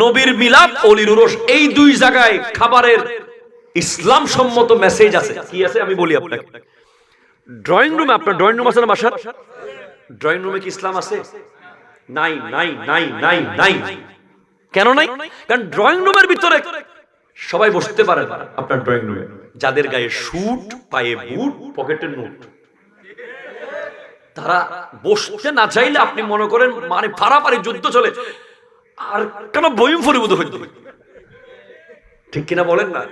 নবীর মিলাদ, অলির উরস এই দুই জায়গায় খাবারের ইসলাম সম্মত মেসেজ আছে। কি আছে? আমি বলি আপনাকে। ড্রয়িং রুমে আপনার ড্রয়িং রুম আছে না বাসার? ড্রয়িং রুমে কি ইসলাম আছে? নাই নাই নাই নাই নাই। কেন নাই? কারণ ড্রয়িং রুমের ভিতরে সবাই বসতে পারে আপনার ড্রয়িং রুমে যাদের গায়ে শুট পায়ে বুট পকেটের নোট তারা বসতে না চাইলে আপনি মনে করেন মানে পারাপারি যুদ্ধ চলে। আর কেন বইম ফরিবুদ হইতে? ঠিক কিনা বলেন না?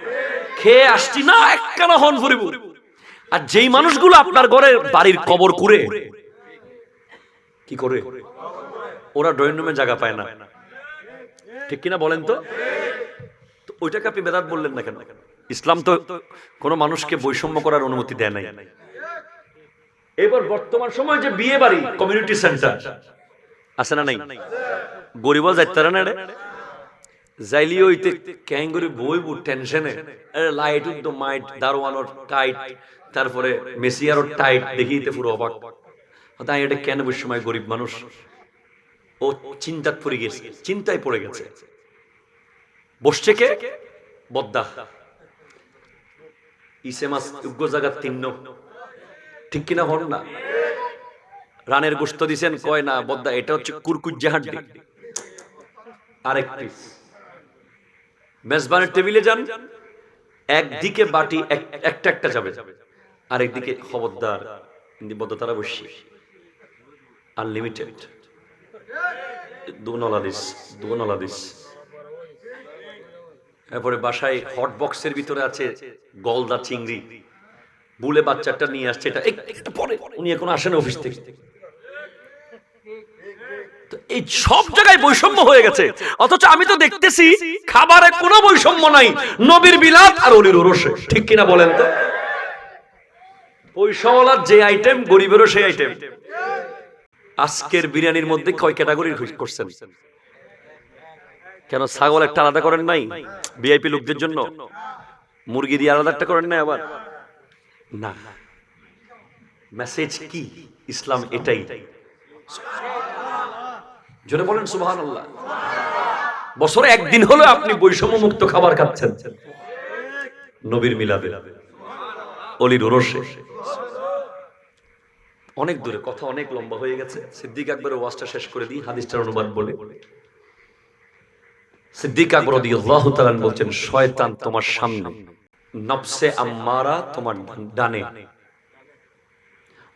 খেয়ে আসছি না এক কেন হন ফরিব আর যেই মানুষগুলো আপনার ঘরে বাড়ির কবর করে কি করে? ওরা ড্রয়িং রুমে জায়গা পায় না। ঠিক কিনা বলেন তো ওইটাকে আপনি বেদাত বললেন না কেন? ইসলাম তো কোনো মানুষকে বৈষম্য করার অনুমতি দেয় নাই। এবার বর্তমান সময় যে বিয়ে বাড়ি, কমিউনিটি সেন্টার আছে না নাই? গরিব যাইতারা না রে যাইলি ওইতে ক্যাঙ্গুরি বইবু টেনশনে লাইট উদ্দ মাইট দারোয়ানোর টাইট তারপরে মেসিয়ারও টাইট দেখিতে পুরো অবাক। তাই এটা কেন সময় গরিব মানুষ? ও চিন্তাত পড়ে গেছে, চিন্তায় পড়ে গেছে। বসছে কে? বদ্দা। ইসে মাস উগ্র জায়গা তিন্ন। ঠিক কিনা হন না? রানের গোস্ত দিছেন, কয় না, বদ্দা, এটা হচ্ছে কুরকুজ্জা হাড্ডি আরেক মেজবানের টেবিলে যান, একদিকে বাটি একটা একটা যাবে। আরেকদিকে খবরদার বদ্ধতারা বসি আনলিমিটেড। দু নলা দিস, দু নলা দিস। এরপরে বাসায় হট বক্সের ভিতরে আছে গলদা চিংড়ি। বুলে বাচ্চাটা নিয়ে আসছে, এটা একটু পরে। উনি এখন আসেন অফিস থেকে। এই সব জায়গায় বৈষম্য হয়ে গেছে। অথচ আমি তো দেখতেছি খাবারে কোনো বৈষম্য নাই। নবীর বিলাত আর অলির ওরসে। ঠিক কিনা বলেন তো? পয়সাওয়ালার যে আইটেম গরিবেরও সেই আইটেম আজকের বিরিয়ানির মধ্যে কয় ক্যাটাগরি করছেন? কেন ছাগল একটা আলাদা করেন নাই? ভিআইপি লোকদের জন্য? মুরগি দিয়ে আলাদা একটা করেন নাই আবার? না। মেসেজ কি? ইসলাম এটাই। জোরে বলেন সুবহান আল্লাহ বছরে একদিন হলো আপনি বৈষম্য মুক্ত খাবার খাচ্ছেন। নবীর মিলাদে। অলির ওরসে। অনেক দূরে, কথা অনেক লম্বা হয়ে গেছে। সিদ্দিক আকবরের ওয়াজটা শেষ করে দিই, হাদিসটার অনুবাদ বলে। সিদ্দিক আকবর রাদিয়াল্লাহু তাআলা বলছেন, শয়তান তোমার সামনে, নফসে আম্মারা তোমার ডানে।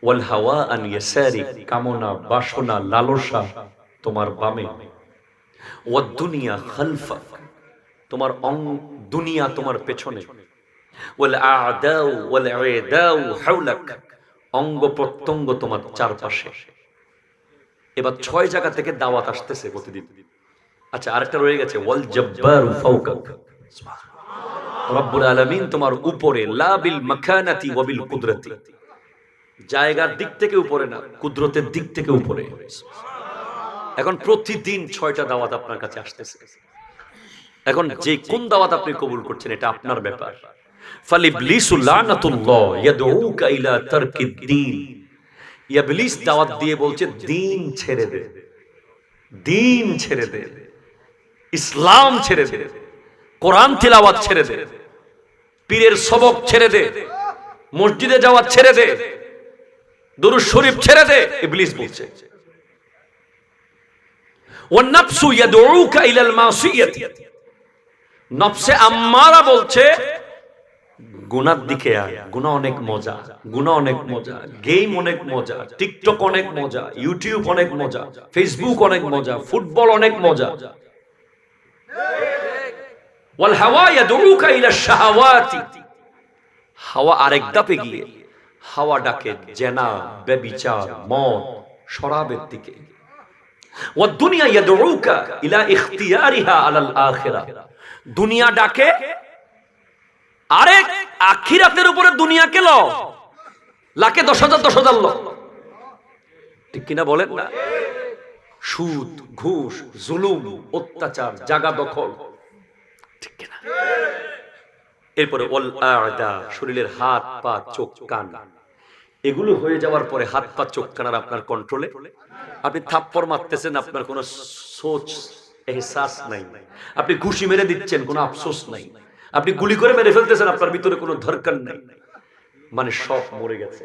ওয়াল হাওয়া আন ইয়াসারি, কামনা বাসনা লালসা তোমার বামে, ওয়াদ দুনিয়া তোমার অং দুনিয়া তোমার পেছনে, ওয়াল অঙ্গ প্রত্যঙ্গ তোমার চারপাশে। এবার ছয় জায়গা থেকে দাওয়াত আসতেছে প্রতিদিন। আচ্ছা আরেকটা রয়ে গেছে, ওয়াল জব্বারু রব্বুল আলামিন তোমার উপরে, লা মাকানাতি বিল কুদরতি। জায়গার দিক থেকে উপরে না, কুদরতের দিক থেকে উপরে। এখন প্রতিদিন ছয়টা দাওয়াত আপনার কাছে আসতেছে। এখন যে কোন দাওয়াত আপনি কবুল করছেন, এটা আপনার ব্যাপার। দিন ছেড়ে দে। ছেড়ে দে। ছেড়ে দে। পীরের সবক ছেড়ে দে। মসজিদে যাওয়া ছেড়ে দে। দুরুদ শরীফ ছেড়ে দে। ইবলিস বলছে। আম্মারা বলছে, গুনার দিকে অনেক মজা গুনা অনেক মজা, গেম অনেক মজা, টিকটক অনেক মজা, ইউটিউব অনেক মজা, ফেসবুক অনেক মজা, ফুটবল অনেক মজা। হাওয়া গিয়ে, হাওয়া ডাকে জেনা বেবিচার মদ, শরাবের দিকে। দুনিয়া ডাকে আখিরাতের উপরে দশ হাজার দশ হাজার ল ঠিক কিনা বলেন না? সুদ, ঘুষ, জুলুম, অত্যাচার, জাগা দখল। ঠিক কিনা? এরপরে শরীরের হাত, পা, চোখ, কান। এগুলো হয়ে যাওয়ার পরে হাত পা চোখ কানার আপনার কন্ট্রোলে আপনি থাপ্পড় মারতেছেন, আপনার কোনো সোচ, এহসাস নাই। আপনি ঘুষি মেরে দিচ্ছেন, কোনো আফসোস নাই। আপনি গুলি করে মেরে ফেলতেছেন, আপনার ভিতরে কোনো ধরকার নাই। মানে সব মরে গেছে।